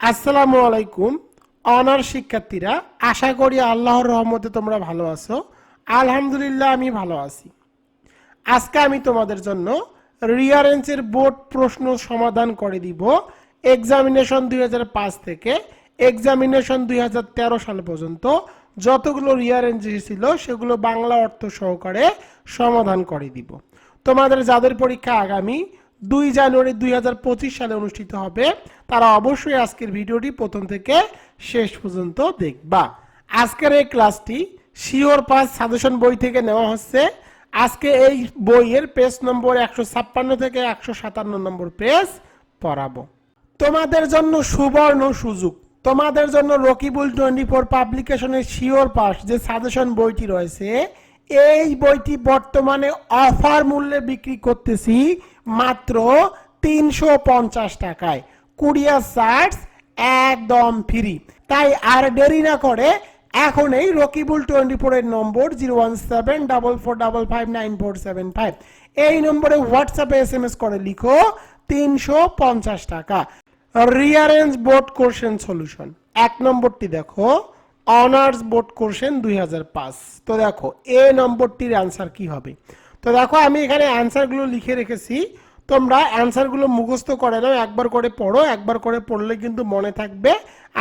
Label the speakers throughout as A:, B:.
A: আসসালামু আলাইকুম, অনার শিক্ষার্থীরা, আশা করি আল্লাহর রহমতে তোমরা ভালো আছো। আলহামদুলিল্লাহ, আমি ভালো আছি। আজকে আমি তোমাদের জন্য রিয়ারেন্সের বোর্ড প্রশ্ন সমাধান করে দিব। এক্সামিনেশন দুই হাজার পাঁচ থেকে এক্সামিনেশন দুই হাজার তেরো সাল পর্যন্ত যতগুলো রিয়ারেঞ্জ ছিল সেগুলো বাংলা অর্থ সহকারে সমাধান করে দিব। তোমাদের যাদের পরীক্ষা আগামী দুই জানুয়ারি দুই হাজার পঁচিশ সালে অনুষ্ঠিত হবে। তারা অবশ্যই আজকের ভিডিওটি প্রথম থেকে শেষ পর্যন্ত দেখবা। আজকের এই ক্লাসটি শিওর পাস সাজেশন বই থেকে নেওয়া হচ্ছে। আজকে এই বইয়ের পেজ নম্বর একশো ছাপ্পান্ন থেকে একশো সাতান্ন নম্বর পেজ পড়াবো। তোমাদের জন্য সুবর্ণ সুযোগ। তোমাদের জন্য রকিবুল টোয়েন্টি ফোর পাবলিকেশনের শিওর পাস যে সাজেশন বইটি রয়েছে, এই বইটি বর্তমানে অফার মূল্যে বিক্রি করতেছি মাত্র তিনশো পঞ্চাশ টাকায়। কুরিয়ার চার্জ একদম ফ্রি। তাই আর দেরি না করে এখন এই রকিবুল টোয়েন্টি ফোরের নম্বর zero one seven double four double five nine four seven five. এই নম্বরে হোয়াটসঅ্যাপে এস এম এস করে লিখো তিনশো পঞ্চাশ টাকা। রিয়ারেঞ্জ বোর্ড কোশ্চেন সলিউশন এক নম্বরটি দেখো অনার্স বোর্ড কোশ্চেন দুই হাজার পাঁচ। তো দেখো, এ নম্বরটির অ্যান্সার কি হবে? তো দেখো, আমি এখানে অ্যান্সারগুলো লিখে রেখেছি। তোমরা অ্যান্সারগুলো মুখস্থ করে নাও, একবার করে পড়ো, একবার করে পড়লে কিন্তু মনে থাকবে।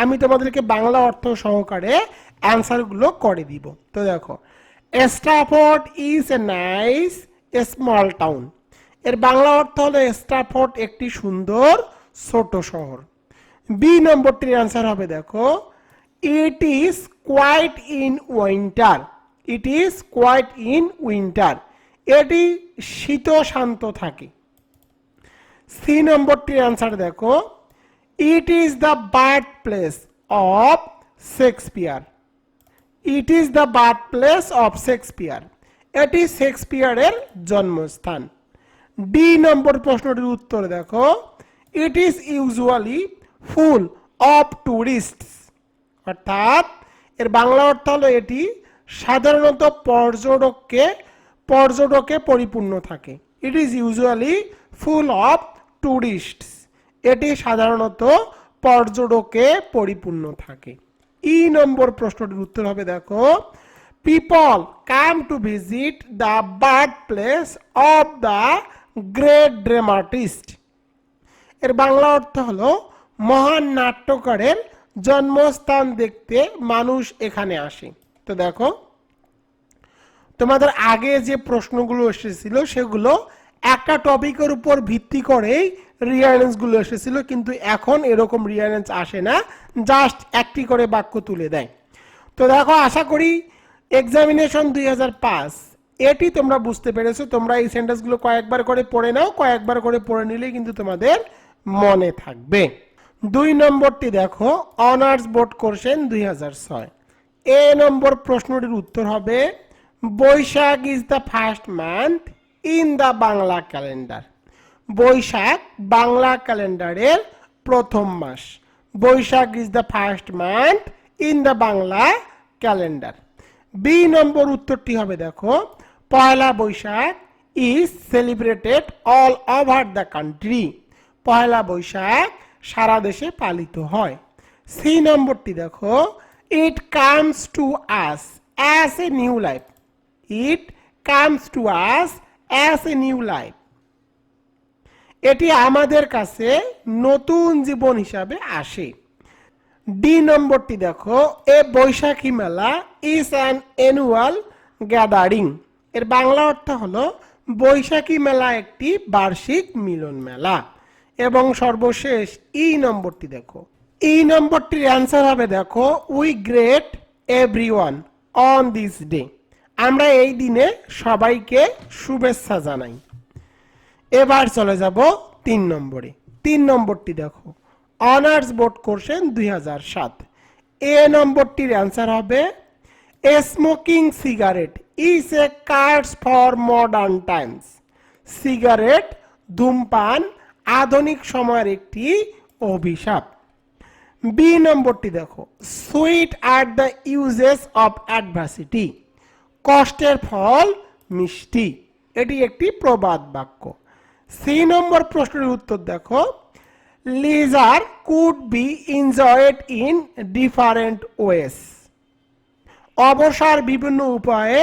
A: আমি তোমাদেরকে বাংলা অর্থ সহকারে অ্যান্সারগুলো করে দিব। তো দেখো Stafford is a nice small town এর বাংলা অর্থ হলো স্টাফোর্ড একটি সুন্দর ছোট শহর। বি নম্বরটির অ্যান্সার হবে, দেখো it is quiet in winter it is quiet in winter এটি শীত শান্ত থাকে। সি নম্বরটির অ্যান্সার দেখো। It is the birth place of Shakespeare it is the birth place of Shakespeare এটি শেক্সপিয়ারের জন্মস্থান। ডি নম্বর প্রশ্নটির উত্তর দেখো। It is usually full of tourist অর্থাৎ এর বাংলা অর্থ হলো এটি সাধারণত পর্যটককে পর্যটকে পরিপূর্ণ থাকে। It is usually full of tourist এটি সাধারণত পর্যটকে পরিপূর্ণ থাকে। ই নম্বর প্রশ্নটির উত্তর হবে, দেখো people come to visit the birth place of the great dramatist এর বাংলা অর্থ হলো, মহান নাট্যকারের জন্মস্থান দেখতে মানুষ এখানে আসে। তো দেখো তোমাদের আগে যে প্রশ্নগুলো এসেছিল সেগুলো একটা টপিকের উপর ভিত্তি করেই রিয়ারেন্সগুলো এসেছিল, কিন্তু এখন এরকম রিয়ারেন্স আসে না। জাস্ট একটি করে বাক্য তুলে দেয়। তো দেখো, আশা করি এক্সামিনেশন দুই এটি তোমরা বুঝতে পেরেছ। তোমরা এই সেন্টেন্সগুলো কয়েকবার করে পড়ে নাও, কয়েকবার করে পড়ে নিলেই কিন্তু তোমাদের মনে থাকবে। দুই নম্বরটি দেখো অনার্স বোর্ড কোর্সেন দুই হাজার ছয়। এ নম্বর প্রশ্নটির উত্তর হবে Baishakh is the first month in the Bangla calendar Baishakh Bangla ক্যালেন্ডারের প্রথম মাস। Baishakh is the first month in the Bangla calendar B নম্বর উত্তরটি হবে দেখো, Poila Baishakh is celebrated all over the country Poila Baishakh সারা দেশে পালিত হয়। C নম্বরটি দেখো it comes to us as a new life it comes to us as a new life এটি আমাদের কাছে নতুন জীবন হিসাবে আসে। ডি নম্বরটি দেখো, এ বৈশাখী মেলা ইজ অ্যান অ্যানুয়াল গ্যাদারিং এর বাংলা অর্থ হলো বৈশাখী মেলা একটি বার্ষিক মিলন মেলা। এবং সর্বশেষ ই নম্বরটি দেখো। ই নম্বরটির অ্যান্সার হবে দেখো we greet every on this day আমরা এই দিনে সবাইকে শুভেচ্ছা জানাই। এবার চলে যাব তিন নম্বরে। তিন নম্বরটি দেখো। অনার্স বোর্ড কোর্সেন দুই সাত। এ নম্বরটির অ্যান্সার হবে smoking cigarette is a curse for modern times cigarette, ধূমপান, আধুনিক সময়ের একটি অভিশাপ। বি নম্বরটি দেখো sweet are the uses of adversity কষ্টের ফল মিষ্টি। এটি একটি প্রবাদ বাক্য। সি নম্বর প্রশ্নের উত্তর দেখো। Leisure could be enjoyed in different ways. অবসর বিভিন্ন উপায়ে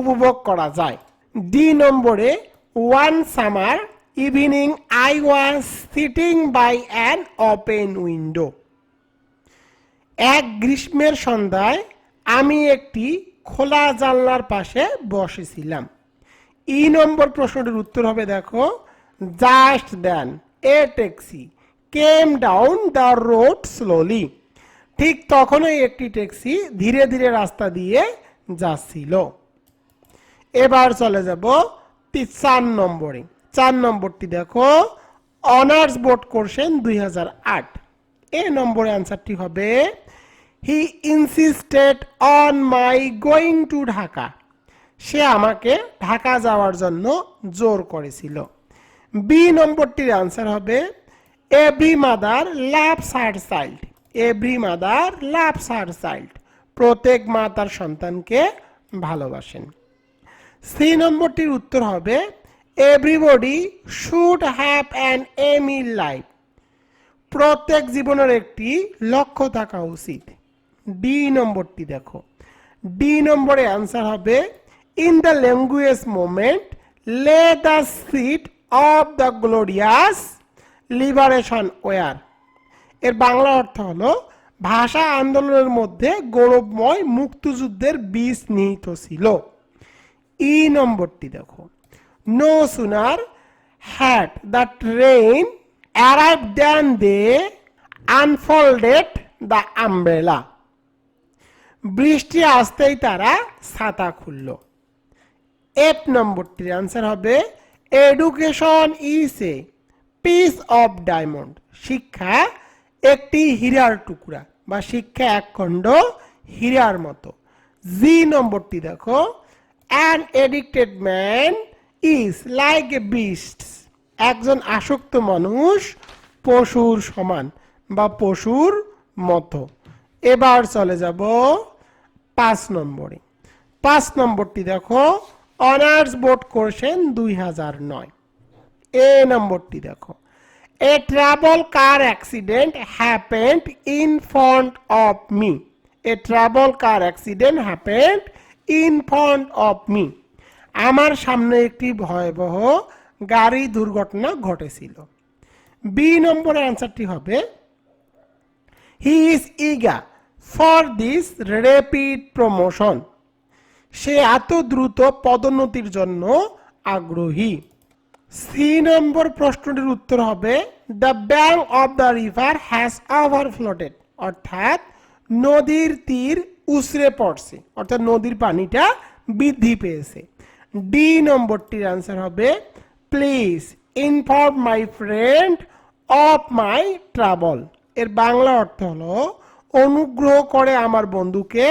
A: উপভোগ করা যায়। ডি নম্বরে, one summer evening I was sitting by an open window. এক গ্রীষ্মের সন্ধ্যায় আমি একটি খোলা জানলার পাশে বসেছিলাম। ই নম্বর প্রশ্নটির উত্তর হবে, দেখো, just then, a taxi, came down the road slowly. ঠিক তখনই একটি ট্যাক্সি ধীরে ধীরে রাস্তা দিয়ে যাচ্ছিল। এবার চলে যাব চার নম্বরে। চার নম্বরটি দেখো, অনার্স বোর্ড করছেন দুই হাজার আট। এ নম্বরে অ্যান্সারটি হবে he insisted on my going to Dhaka সে আমাকে ঢাকা যাওয়ার জন্য জোর করেছিল। বি নম্বরটির আনসার হবে every mother loves her child every mother loves her child প্রত্যেক মা তার সন্তানকে ভালোবাসেন। সি নম্বরটির উত্তর হবে everybody should have an aim in life প্রত্যেক জীবনের একটি লক্ষ্য থাকা উচিত। ডি নম্বরটি দেখো। ডি নম্বরে অ্যান্সার হবে in the language movement lay the seed of the glorious liberation war এর বাংলা অর্থ হলো, ভাষা আন্দোলনের মধ্যে গৌরবময় মুক্তিযুদ্ধের বীজ নিহিত ছিল। ই নম্বরটি দেখো। No sooner had the train arrive then they unfolded the umbrella বৃষ্টি আসতেই তারা ছাতা খুলল। এক নম্বরটির আনসার হবে education is a piece of diamond শিক্ষা একটি হীরার টুকরা বা শিক্ষা এক খণ্ড হীরার মতো। জি নম্বরটি দেখো an addicted man is like a beast একজন আসক্ত মানুষ পশুর সমান বা পশুর মতো। এবার চলে যাব পাঁচ নম্বরে। পাঁচ নম্বরটি দেখো, অনার্স বোর্ড করছেন দুই হাজার নয়। এ নম্বরটি দেখো। A travel car accident happened in front of me a travel car accident happened in front of me আমার সামনে একটি ভয়াবহ গাড়ি দুর্ঘটনা ঘটেছিল। বি নম্বরের অ্যান্সারটি হবে হি ইজ ইগা ফর দিস র্যাপিড প্রমোশন সে এত দ্রুত পদোন্নতির জন্য আগ্রহী। সি নম্বর প্রশ্নটির উত্তর হবে the bank of the river has overflowed অর্থাৎ নদীর তীর উসরে পড়ছে, অর্থাৎ নদীর পানিটা বৃদ্ধি পেয়েছে। ডি নম্বরটির আনসার হবে please inform my friend of my travel এর বাংলা অর্থ হলো অনুগ্রহ করে আমার বন্ধুকে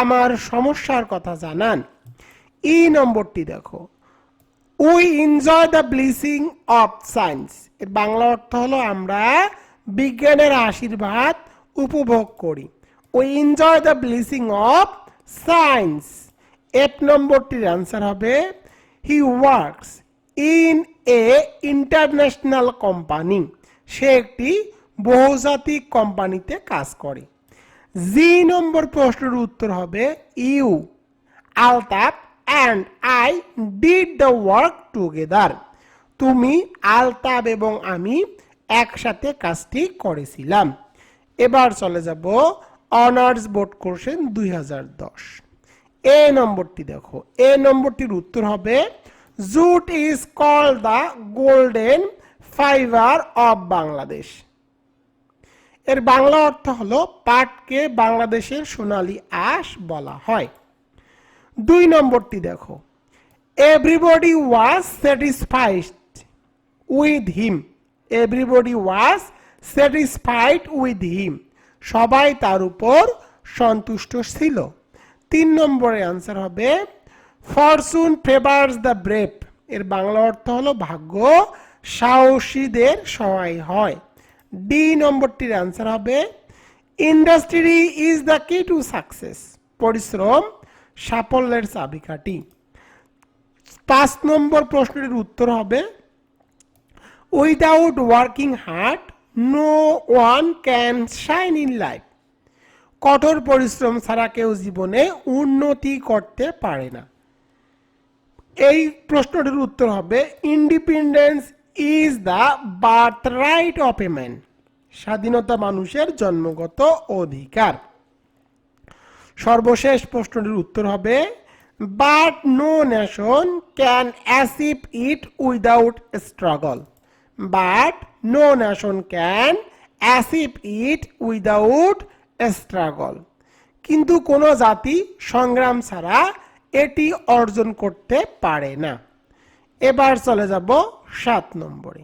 A: আমার সমস্যার কথা জানান। ই নম্বরটি দেখো। We enjoy the blessing of science এর বাংলা অর্থ হলো আমরা বিজ্ঞানের আশীর্বাদ উপভোগ করি। We enjoy the blessing of science এক নম্বরটির অ্যান্সার হবে he works in a international company সে একটি বহুজাতিক কোম্পানিতে কাজ করে। জি নম্বর প্রশ্নের উত্তর হবে you. Altaf and I did the work together তুমি আলতাব এবং আমি একসাথে কাজটি করেছিলাম। এবার চলে যাব অনার্স বোর্ড কোর্সেন দুই হাজার দশ। এ নম্বরটি দেখো। এ নম্বরটির উত্তর হবে jute is call the golden fibre of Bangladesh এর বাংলা অর্থ হলো পাটকে বাংলাদেশের সোনালি আঁশ বলা হয়। দুই নম্বরটি দেখো। Everybody was satisfied with him everybody was satisfied with him সবাই তার উপর সন্তুষ্ট ছিল। তিন নম্বরে আনসার হবে ফরচুন ফেভার্স দ্য ব্রেভ এর বাংলা অর্থ হলো ভাগ্য সাহসীদের সহায় হয়। ডি নম্বরটির আনসার হবে industry is the key to success পরিশ্রম, সাফল্যের চাবিকাঠি। পাঁচ নম্বর প্রশ্নের উত্তর হবে without working hard no one can shine in life কঠোর পরিশ্রম ছাড়া কেউ জীবনে উন্নতি করতে পারে না। এই প্রশ্নটির উত্তর হবে independence is the birth right of a man স্বাধীনতা মানুষের জন্মগত অধিকার। সর্বশেষ প্রশ্নটির উত্তর হবে but no nation can achieve it without struggle but no nation can achieve it without struggle কিন্তু কোনো জাতি সংগ্রাম ছাড়া এটি অর্জন করতে পারে না। এবার চলে যাব সাত নম্বরে।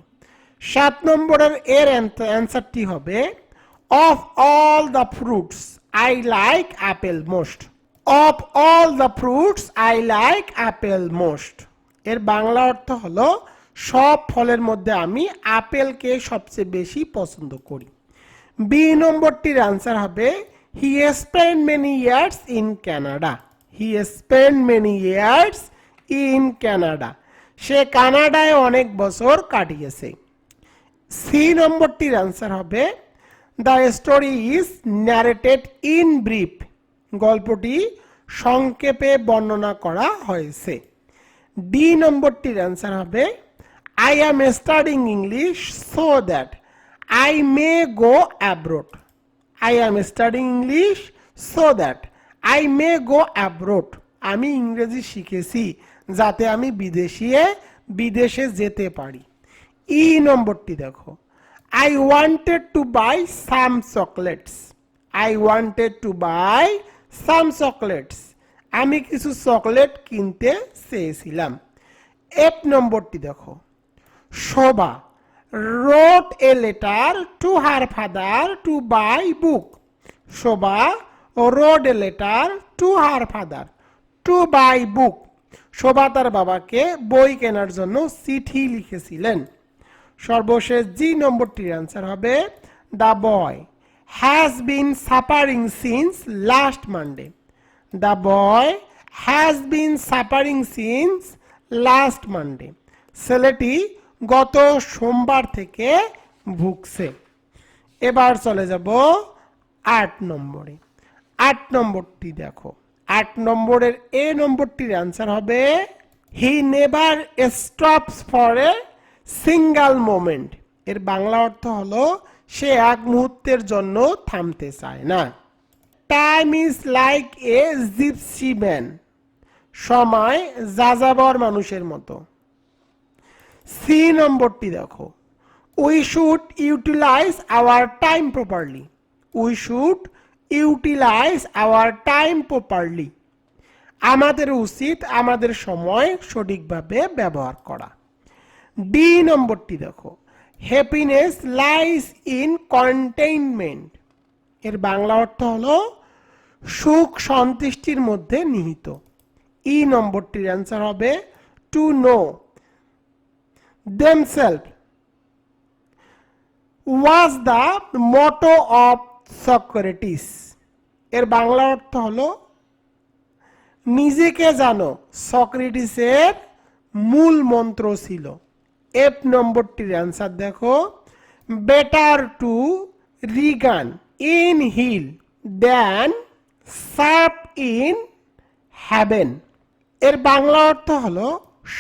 A: সাত নম্বরের এর অ্যান্সারটি হবে of all the fruits I like apple most of all the fruits I like apple most এর বাংলা অর্থ হলো, সব ফলের মধ্যে আমি আপেলকে সবচেয়ে বেশি পছন্দ করি। বি নম্বরটির আনসার হবে he spend many years in Canada he spend many years in Canada সে কানাডায় অনেক বছর কাটিয়েছে। সি নম্বরটির আনসার হবে the story is narrated in brief গল্পটি সংক্ষেপে বর্ণনা করা হয়েছে। ডি নম্বরটির অ্যান্সার হবে I am studying English so that I may go abroad I am studying English so that I may go abroad আমি ইংরেজি শিখেছি যাতে আমি বিদেশিয়ে বিদেশে যেতে পারি। ই নম্বরটি দেখো। I wanted to buy some chocolates I wanted to buy some chocolates আমি কিছু চকলেট কিনতে চেয়েছিলাম। এফ নম্বরটি দেখো। Shobha wrote a letter to her father to buy book Shobha wrote a letter to her father to buy book Shobha তার বাবাকে বই কেনার জন্য চিঠি লিখেছিলেন। সর্বশেষ জি নম্বরটির অ্যান্সার হবে the boy. Has been suffering since last Monday the boy has been suffering since last Monday ছেলেটি গত সোমবার থেকে ভুগছে। এবার চলে যাব আট নম্বরে। আট নম্বরটি দেখো। আট নম্বরের এ নম্বরটির অ্যান্সার হবে he never stops for a single moment এর বাংলা অর্থ হলো, সে এক মুহূর্তের জন্য থামতে চায় না। Time is like a gypsy man সময় যাযাবর মানুষের মতো। সি নম্বরটি দেখো। We should utilize our time properly we should utilize our time properly আমাদের উচিত আমাদের সময় সঠিকভাবে ব্যবহার করা। ডি নম্বরটি দেখো। হ্যাপিনেস লাইস ইন কন্টেইনমেন্ট এর বাংলা অর্থ হলো সুখ সন্তুষ্টির মধ্যে নিহিত। ই নম্বরটির অ্যান্সার হবে to know themselves was the motto of Socrates এর বাংলা অর্থ হলো, নিজেকে জানো, সক্রেটিসের মূল মন্ত্র ছিল। এফ নম্বরটির অ্যান্সার দেখো। Better to reign in hell than serve in heaven এর বাংলা অর্থ হলো,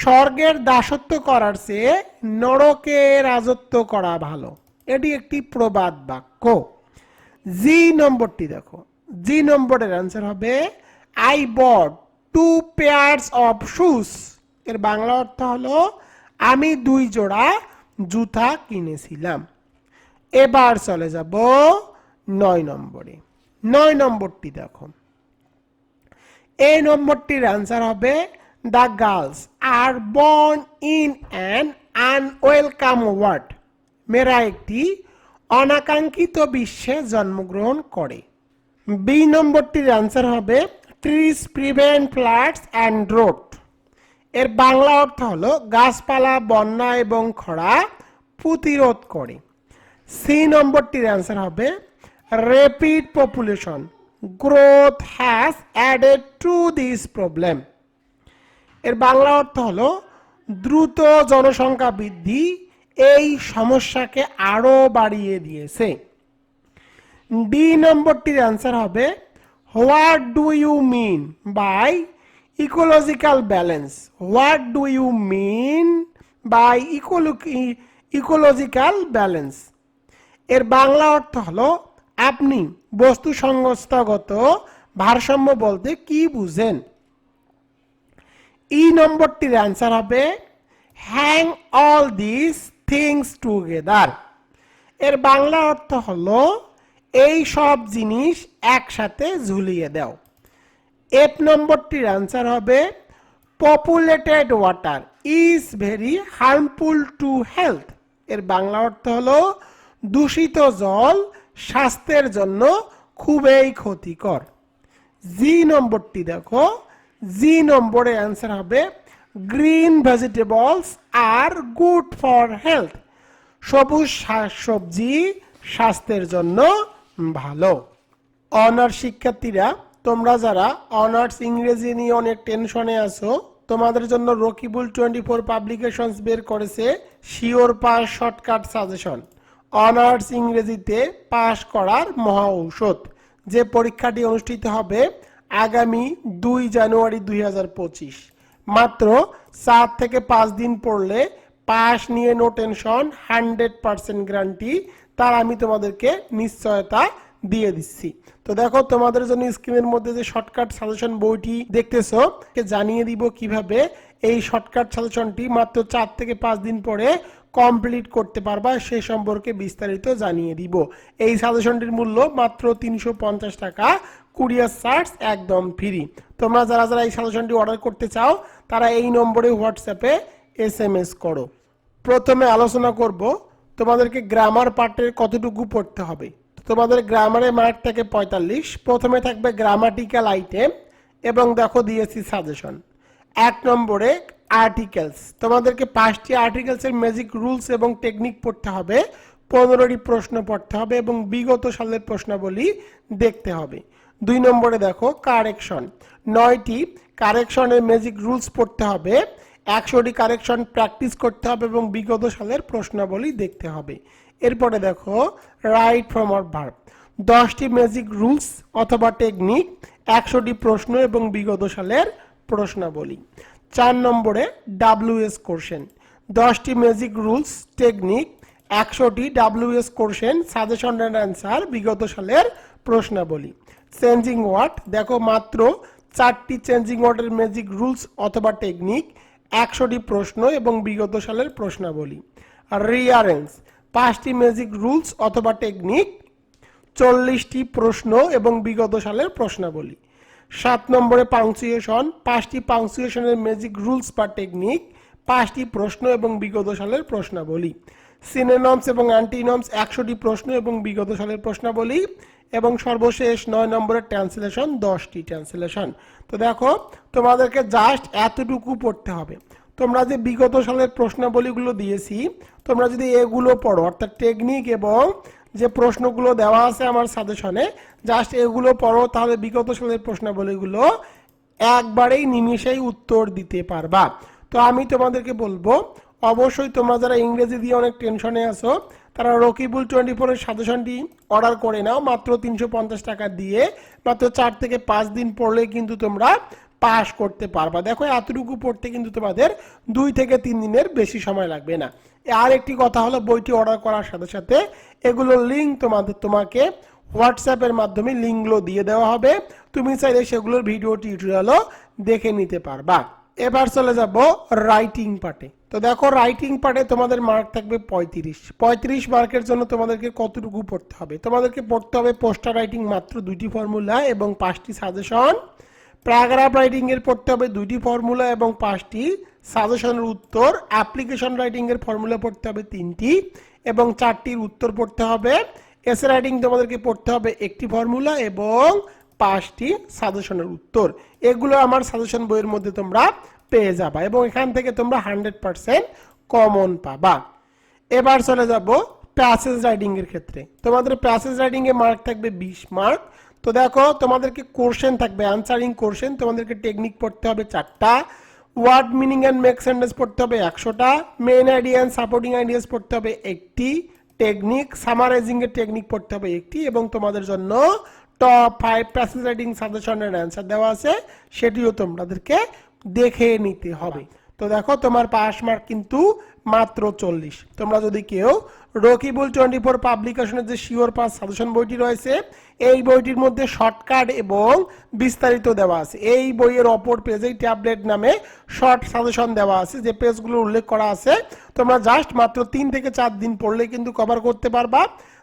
A: স্বর্গের দাসত্ব করার চেয়ে নরকে রাজত্ব করা ভালো। এটি একটি প্রবাদ বাক্য। জি নম্বরটি দেখো। জি নম্বরের অ্যান্সার হবে I bought two pairs of shoes এর বাংলা অর্থ হলো, আমি দুই জোড়া জুতা কিনেছিলাম। এবার চলে যাব নয় নম্বরে। নয় নম্বরটি দেখো। এই নম্বরটির অ্যান্সার হবে the girls are born in an unwelcome world মেয়েরা একটি অনাকাঙ্ক্ষিত বিশ্বে জন্মগ্রহণ করে। বি নম্বরটির অ্যান্সার হবে ট্রিজ প্রিভেন্ট ফ্লাডস অ্যান্ড রোডের বাংলা অর্থ হলো গাছপালা, বন্যা এবং খরা প্রতিরোধ করে। সি নম্বরটির অ্যান্সার হবে rapid population growth has added to this problem এর বাংলা অর্থ হলো দ্রুত জনসংখ্যা বৃদ্ধি এই সমস্যাকে আরও বাড়িয়ে দিয়েছে। ডি নম্বরটির অ্যান্সার হবে what do you mean by ecological balance what do you mean by ecological balance এর বাংলা অর্থ হলো, আপনি বস্তু সংস্থাগত ভারসাম্য বলতে কি বুঝেন? ই নম্বরটির অ্যান্সার হবে hang all this things together এর বাংলা অর্থ হলো, এই সব জিনিস একসাথে ঝুলিয়ে দাও। এক নম্বরটির অ্যান্সার হবে populated water is very harmful to health এর বাংলা অর্থ হলো, দূষিত জল স্বাস্থ্যের জন্য খুবই ক্ষতিকর। জি নম্বরটি দেখো জি নম্বরের অ্যান্সার হবে green vegetables are good for health সবুজ শাকসবজি স্বাস্থ্যের জন্য ভালো। অনার্স শিক্ষার্থীরা, তোমরা যারা অনার্স ইংরেজি নিয়ে অনেক টেনশনে আছো, তোমাদের জন্য রকিবুল টোয়েন্টি ফোর পাবলিকেশনস বের করেছে sure pass shortcut suggestion. Honours ইংরেজিতে পাশ করার মহা ঔষধ। যে পরীক্ষাটি অনুষ্ঠিত হবে আগামী দুই জানুয়ারি দুই হাজার পঁচিশ। মাত্র চার থেকে পাঁচ দিন পড়লে পাস নিয়ে no tension hundred percent guarantee তার আমি তোমাদেরকে নিশ্চয়তা দিয়ে দিচ্ছি। তো দেখো, তোমাদের জন্য স্ক্রিনের মধ্যে যে শর্টকাট সাজেশন বইটি দেখতেছো জানিয়ে দিব কীভাবে এই শর্টকাট সাজেশনটি মাত্র চার থেকে পাঁচ দিন পরে কমপ্লিট করতে পারবা, সে সম্পর্কে বিস্তারিত জানিয়ে দিব। এই সাজেশনটির মূল্য মাত্র তিনশো পঞ্চাশ টাকা কুরিয়ার চার্জ একদম ফ্রি। তোমরা যারা যারা এই সাজেশনটি অর্ডার করতে চাও, তারা এই নম্বরে হোয়াটসঅ্যাপে এস এম এস করো। প্রথমে আলোচনা করব, তোমাদেরকে গ্রামার পার্টের কতটুকু পড়তে হবে। তোমাদের গ্রামারের মার্ক থাকে পঁয়তাল্লিশ, প্রথমে থাকবে গ্রামাটিক্যাল আইটেম এবং দেখো দিয়েছি সাজেশন এক নম্বরে আর্টিকেলস তোমাদেরকে পাঁচটি আর্টিকেলসের ম্যাজিক রুলস এবং টেকনিক পড়তে হবে। পনেরোটি প্রশ্ন পড়তে হবে এবং বিগত সালের প্রশ্নাবলী দেখতে হবে। দুই নম্বরে দেখো কারেকশন। নয়টি কারেকশনের ম্যাজিক রুলস পড়তে হবে। একশোটি কারেকশন প্র্যাকটিস করতে হবে এবং বিগত সালের প্রশ্নাবলী দেখতে হবে। এরপরে দেখো রাইট ফ্রম আর ভার্ব। দশটি ম্যাজিক রুলস অথবা টেকনিক, একশোটি প্রশ্ন এবং বিগত সালের প্রশ্নাবলী। চার নম্বরে ডাব্লিউএস কোশ্চেন। দশটি ম্যাজিক রুলস, টেকনিক, একশোটি WS question, suggestion and answer বিগত সালের প্রশ্নাবলী। চেঞ্জিং ওয়ার্ড দেখো, মাত্র চারটি চেঞ্জিং ওয়ার্ডের ম্যাজিক রুলস অথবা টেকনিক একশোটি প্রশ্ন এবং বিগত সালের প্রশ্নাবলী। আর রিয়ারেন্স পাঁচটি ম্যাজিক রুলস অথবা টেকনিক চল্লিশটি প্রশ্ন এবং বিগত সালের প্রশ্নাবলী। সাত নম্বরে পাংচুয়েশন পাঁচটি পাংচুয়েশনের ম্যাজিক রুলস বা টেকনিক পাঁচটি প্রশ্ন এবং বিগত সালের প্রশ্নাবলী। সিনেনমস এবং অ্যান্টিনমস একশোটি প্রশ্ন এবং বিগত সালের প্রশ্নাবলী। এবং সর্বশেষ নয় নম্বরের ট্রান্সলেশন দশটি ট্রান্সলেশন তো দেখো, তোমাদেরকে জাস্ট এতটুকু পড়তে হবে। তোমরা যে বিগত সালের প্রশ্নাবলীগুলো দিয়েছি, তোমরা যদি এগুলো পড়ো, অর্থাৎ টেকনিক এবং যে প্রশ্নগুলো দেওয়া আছে আমার সাজেশনে জাস্ট এগুলো পড়ো, তাহলে বিগত সালের প্রশ্নাবলীগুলো একবারেই নিমিষেই উত্তর দিতে পারবা। তো আমি তোমাদেরকে বলব, অবশ্যই তোমরা যারা ইংরেজি দিয়ে অনেক টেনশনে আছো তারা রকিবুল টোয়েন্টি ফোরের সাজেশনটি অর্ডার করে নাও, মাত্র তিনশো পঞ্চাশ টাকা দিয়ে। মাত্র চার থেকে পাঁচ দিন পড়লে কিন্তু তোমরা পাস করতে পারবা। দেখো, এতটুকু পড়তে কিন্তু তোমাদের দুই থেকে তিন দিনের বেশি সময় লাগবে না। আর একটি কথা হলো, বইটি অর্ডার করার সাথে সাথে এগুলোর লিঙ্ক তোমাদের, তোমাকে হোয়াটসঅ্যাপের মাধ্যমে লিঙ্কগুলো দিয়ে দেওয়া হবে। তুমি চাইলে সেগুলোর ভিডিও টিউটোরিয়ালও দেখে নিতে পারবা। এবার চলে যাব রাইটিং পার্টে তো দেখো রাইটিং পার্টে তোমাদের মার্ক থাকবে পঁয়ত্রিশ। পঁয়ত্রিশ মার্কের জন্য তোমাদেরকে কতটুকু পড়তে হবে? তোমাদেরকে পড়তে হবে পোস্টার রাইটিং মাত্র দুইটি ফর্মুলা এবং পাঁচটি সাজেশন প্যারাগ্রাফ রাইটিং এর পড়তে হবে দুইটি ফর্মুলা এবং পাঁচটি সাজেশনের উত্তর। অ্যাপ্লিকেশন রাইটিং এর ফর্মুলা পড়তে হবে তিনটি এবং চারটির উত্তর পড়তে হবে। এসে রাইটিং তোমাদেরকে পড়তে হবে একটি ফর্মুলা এবং পাঁচটি সাজেশনের উত্তর। এগুলো আমার সাজেশন বইয়ের মধ্যে তোমরা পেয়ে যাবা এবং এখান থেকে তোমরা হান্ড্রেড পার্সেন্ট কমন পাবা। এবার চলে যাব প্যাসেজ রাইডিং এর ক্ষেত্রে। তোমাদের প্যাসেজ রাইডিং এ মার্ক থাকবে বিশ মার্ক। তো দেখো, তোমাদেরকে কোশ্চেন থাকবে, আনসারিং কোশ্চেন। তোমাদেরকে টেকনিক পড়তে হবে চারটা। Word meaning and make sentence পড়তে হবে একশোটা। Main idea and supporting ideas পড়তে হবে একটি। টেকনিক সামারাইজিং এর টেকনিক পড়তে হবে একটি এবং তোমাদের জন্য টপ ফাইভ প্যাসেজ রাইটিং সাজেশনের অ্যান্সার দেওয়া আছে, সেটিও তোমাদেরকে দেখে নিতে হবে। তো দেখো, তোমার পাস মার্ক কিন্তু মাত্র চল্লিশ। তোমরা যদি কেউ রকিবুল টোয়েন্টি ফোর পাবলিকেশনের যে শিওর পাস সাজেশন বইটি রয়েছে, এই বইটির মধ্যে শর্টকাট এবং বিস্তারিত দেওয়া আছে। এই বইয়ের অপর পেজেই ট্যাবলেট নামে শর্ট সাজেশন দেওয়া আছে, যে পেজগুলো উল্লেখ করা আছে। তোমরা জাস্ট মাত্র তিন থেকে চার দিন পড়লে কিন্তু কভার করতে পারবা।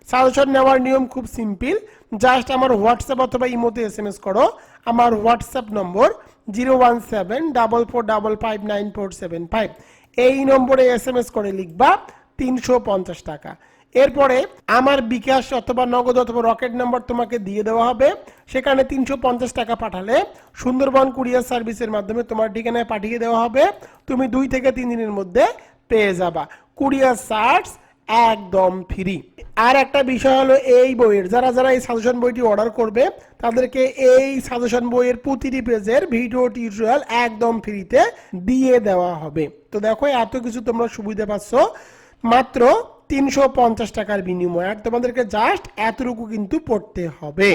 A: সাজেশন নেওয়ার নিয়ম খুব সিম্পল জাস্ট আমার হোয়াটসঅ্যাপ অথবা ইমোতে এস এম এস করো। আমার হোয়াটসঅ্যাপ নম্বর zero one seven double four double five nine four seven five এই নম্বরে এস এম এস করে লিখবা তিনশো পঞ্চাশ টাকা। এরপরে আমার বিকাশ অথবা নগদ অথবা রকেট নাম্বার তোমাকে দিয়ে দেওয়া হবে। সেখানে তিনশো পঞ্চাশ টাকা পাঠালে সুন্দরবন কুরিয়ার সার্ভিসের মাধ্যমে তোমার ঠিকানায় পাঠিয়ে দেওয়া হবে। তুমি দুই থেকে তিন দিনের মধ্যে পেয়ে যাবা। কুরিয়ার চার্জ একদম ফ্রি আর একটা বিষয় হলো এই বইয়ের, যারা যারা এই সাজেশন বইটি অর্ডার করবে, তাদেরকে এই সাজেশন বইয়ের প্রতিটি পেজের ভিডিও টিউটোরিয়াল একদম ফ্রিতে দিয়ে দেওয়া হবে। তো দেখো, এত কিছু তোমরা সুবিধা পাচ্ছ। মাত্র তিনশো পঞ্চাশ টাকার বিনিময়ে। আর তোমাদেরকে জাস্ট এতটুকু কিন্তু পড়তে হবে।